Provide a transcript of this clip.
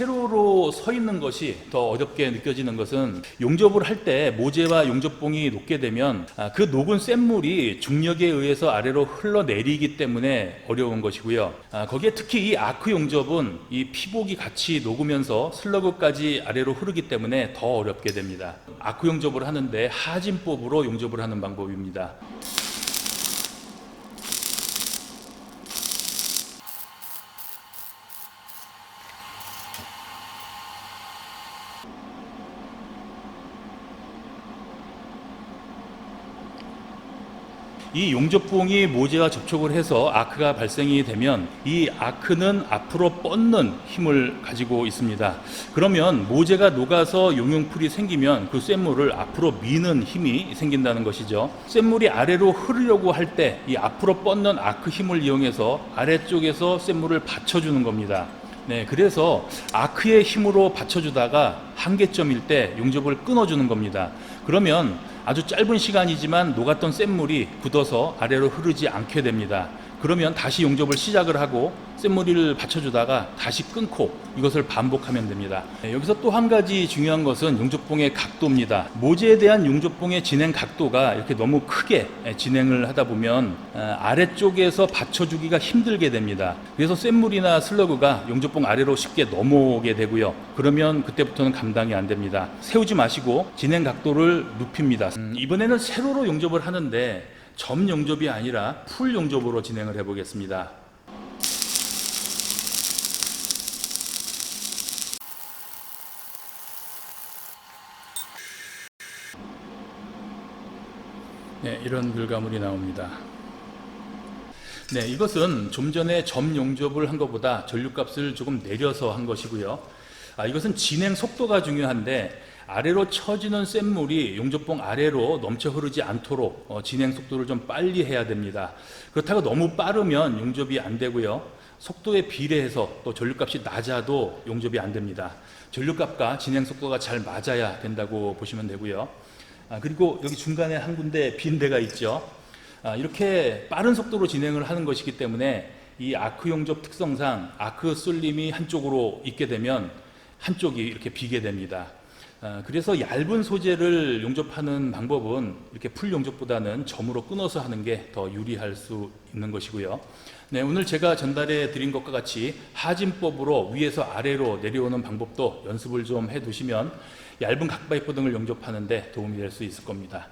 세로로 서 있는 것이 더 어렵게 느껴지는 것은 용접을 할 때 모재와 용접봉이 녹게 되면 아, 그 녹은 쇳물이 중력에 의해서 아래로 흘러내리기 때문에 어려운 것이고요. 아, 거기에 특히 이 아크 용접은 이 피복이 같이 녹으면서 슬러그까지 아래로 흐르기 때문에 더 어렵게 됩니다. 아크 용접을 하는데 하진법으로 용접을 하는 방법입니다. 이 용접봉이 모재와 접촉을 해서 아크가 발생이 되면 이 아크는 앞으로 뻗는 힘을 가지고 있습니다. 그러면 모재가 녹아서 용융풀이 생기면 그 쇳물을 앞으로 미는 힘이 생긴다는 것이죠. 쇳물이 아래로 흐르려고 할 때 이 앞으로 뻗는 아크 힘을 이용해서 아래쪽에서 쇳물을 받쳐주는 겁니다. 네, 그래서 아크의 힘으로 받쳐주다가 한계점일 때 용접을 끊어주는 겁니다. 그러면 아주 짧은 시간이지만 녹았던 쇳물이 굳어서 아래로 흐르지 않게 됩니다. 그러면 다시 용접을 시작을 하고 쇳물을 받쳐주다가 다시 끊고 이것을 반복하면 됩니다. 네, 여기서 또 한 가지 중요한 것은 용접봉의 각도입니다. 모재에 대한 용접봉의 진행 각도가 이렇게 너무 크게 진행을 하다 보면 어, 아래쪽에서 받쳐주기가 힘들게 됩니다. 그래서 쇳물이나 슬러그가 용접봉 아래로 쉽게 넘어오게 되고요. 그러면 그때부터는 감당이 안 됩니다. 세우지 마시고 진행 각도를 눕힙니다. 음, 이번에는 세로로 용접을 하는데 점 용접이 아니라 풀 용접으로 진행을 해보겠습니다. 네, 이런 결과물이 나옵니다. 네, 이것은 좀 전에 점 용접을 한 것보다 전류값을 조금 내려서 한 것이고요. 아, 이것은 진행 속도가 중요한데 아래로 처지는 쇳물이 용접봉 아래로 넘쳐 흐르지 않도록 어, 진행 속도를 좀 빨리 해야 됩니다. 그렇다고 너무 빠르면 용접이 안 되고요. 속도에 비례해서 또 전류값이 낮아도 용접이 안 됩니다. 전류값과 진행 속도가 잘 맞아야 된다고 보시면 되고요. 아, 그리고 여기 중간에 한 군데 빈 데가 있죠. 아, 이렇게 빠른 속도로 진행을 하는 것이기 때문에 이 아크 용접 특성상 아크 쏠림이 한쪽으로 있게 되면 한쪽이 이렇게 비게 됩니다. 아, 그래서 얇은 소재를 용접하는 방법은 이렇게 풀 용접보다는 점으로 끊어서 하는 게 더 유리할 수 있는 것이고요. 네, 오늘 제가 전달해 드린 것과 같이 하진법으로 위에서 아래로 내려오는 방법도 연습을 좀 해 두시면 얇은 각파이프 등을 용접하는데 도움이 될 수 있을 겁니다.